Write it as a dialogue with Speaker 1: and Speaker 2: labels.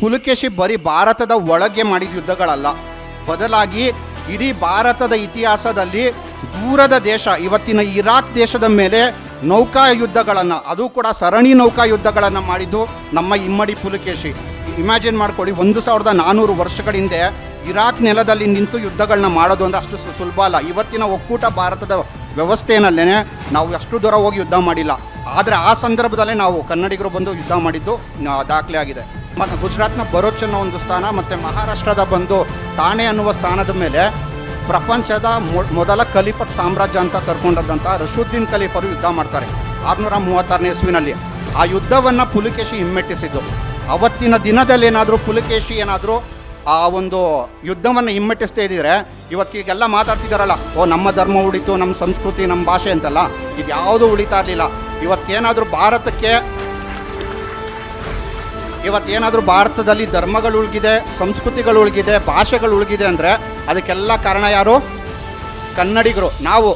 Speaker 1: ಪುಲಕೇಶಿ ಬರೀ ಭಾರತದ ಒಳಗೆ ಮಾಡಿದ ಯುದ್ಧಗಳಲ್ಲ. ಬದಲಾಗಿ ಇಡೀ ಭಾರತದ ಇತಿಹಾಸದಲ್ಲಿ ದೂರದ ದೇಶ, ಇವತ್ತಿನ ಇರಾಕ್ ದೇಶದ ಮೇಲೆ ನೌಕಾ ಯುದ್ಧಗಳನ್ನು ಅದು ಕೂಡ ಸರಣಿ ನೌಕಾ ಯುದ್ಧಗಳನ್ನು ಮಾಡಿದ್ದು ನಮ್ಮ ಇಮ್ಮಡಿ ಪುಲಕೇಶಿ. ಇಮ್ಯಾಜಿನ್ ಮಾಡ್ಕೊಳ್ಳಿ, ಒಂದು ಸಾವಿರದ ನಾನ್ನೂರು ವರ್ಷಗಳ ಹಿಂದೆ ಇರಾಕ್ ನೆಲದಲ್ಲಿ ನಿಂತು ಯುದ್ಧಗಳನ್ನ ಮಾಡೋದು ಅಂದರೆ ಅಷ್ಟು ಸುಲಭ ಅಲ್ಲ. ಇವತ್ತಿನ ಒಕ್ಕೂಟ ಭಾರತದ ವ್ಯವಸ್ಥೆಯಲ್ಲೇ ನಾವು ಅಷ್ಟು ದೂರ ಹೋಗಿ ಯುದ್ಧ ಮಾಡಿಲ್ಲ. ಆದರೆ ಆ ಸಂದರ್ಭದಲ್ಲೇ ನಾವು ಕನ್ನಡಿಗರು ಬಂದು ಯುದ್ಧ ಮಾಡಿದ್ದು ದಾಖಲೆ ಆಗಿದೆ. ಮತ್ತು ಗುಜರಾತ್ನ ಬರೋಚ್ ಅನ್ನೋ ಒಂದು ಸ್ಥಾನ ಮತ್ತು ಮಹಾರಾಷ್ಟ್ರದ ಬಂದು ತಾಣೆ ಅನ್ನುವ ಸ್ಥಾನದ ಮೇಲೆ ಪ್ರಪಂಚದ ಮೊದಲ ಕಲಿಪತ್ ಸಾಮ್ರಾಜ್ಯ ಅಂತ ಕರ್ಕೊಂಡಂಥ ರಶುದ್ದೀನ್ ಖಲೀಫರು ಯುದ್ಧ ಮಾಡ್ತಾರೆ. ಆರುನೂರ ಮೂವತ್ತಾರನೇ ಇಸ್ವಿನಲ್ಲಿ. ಆ ಯುದ್ಧವನ್ನು ಪುಲಿಕೇಶಿ ಹಿಮ್ಮೆಟ್ಟಿಸಿದ್ದು. ಅವತ್ತಿನ ದಿನದಲ್ಲಿ ಏನಾದರೂ ಪುಲಿಕೇಶಿ ಏನಾದರೂ, ಆ ಒಂದು ಯುದ್ಧವನ್ನು ಹಿಮ್ಮೆಟ್ಟಿಸ್ತಾ ಇದ್ದಿದ್ರೆ ಇವತ್ತಿಗೆಲ್ಲ ಮಾತಾಡ್ತಿದ್ದಾರಲ್ಲ ಓ, ನಮ್ಮ ಧರ್ಮ ಉಳಿತು, ನಮ್ಮ ಸಂಸ್ಕೃತಿ, ನಮ್ಮ ಭಾಷೆ ಅಂತಲ್ಲ ಇದು ಯಾವುದೂ ಉಳಿತಾ ಇರಲಿಲ್ಲ. ಇವತ್ತೇನಾದರೂ ಭಾರತಕ್ಕೆ, ಇವತ್ತೇನಾದರೂ ಭಾರತದಲ್ಲಿ ಧರ್ಮಗಳು ಉಳ್ಗಿದೆ ಸಂಸ್ಕೃತಿಗಳು ಉಳ್ಗಿದೆ ಭಾಷೆಗಳು ಉಳ್ಗಿದೆ ಅಂದರೆ ಅದಕ್ಕೆಲ್ಲ ಕಾರಣ ಯಾರು? ಕನ್ನಡಿಗರು. ನಾವು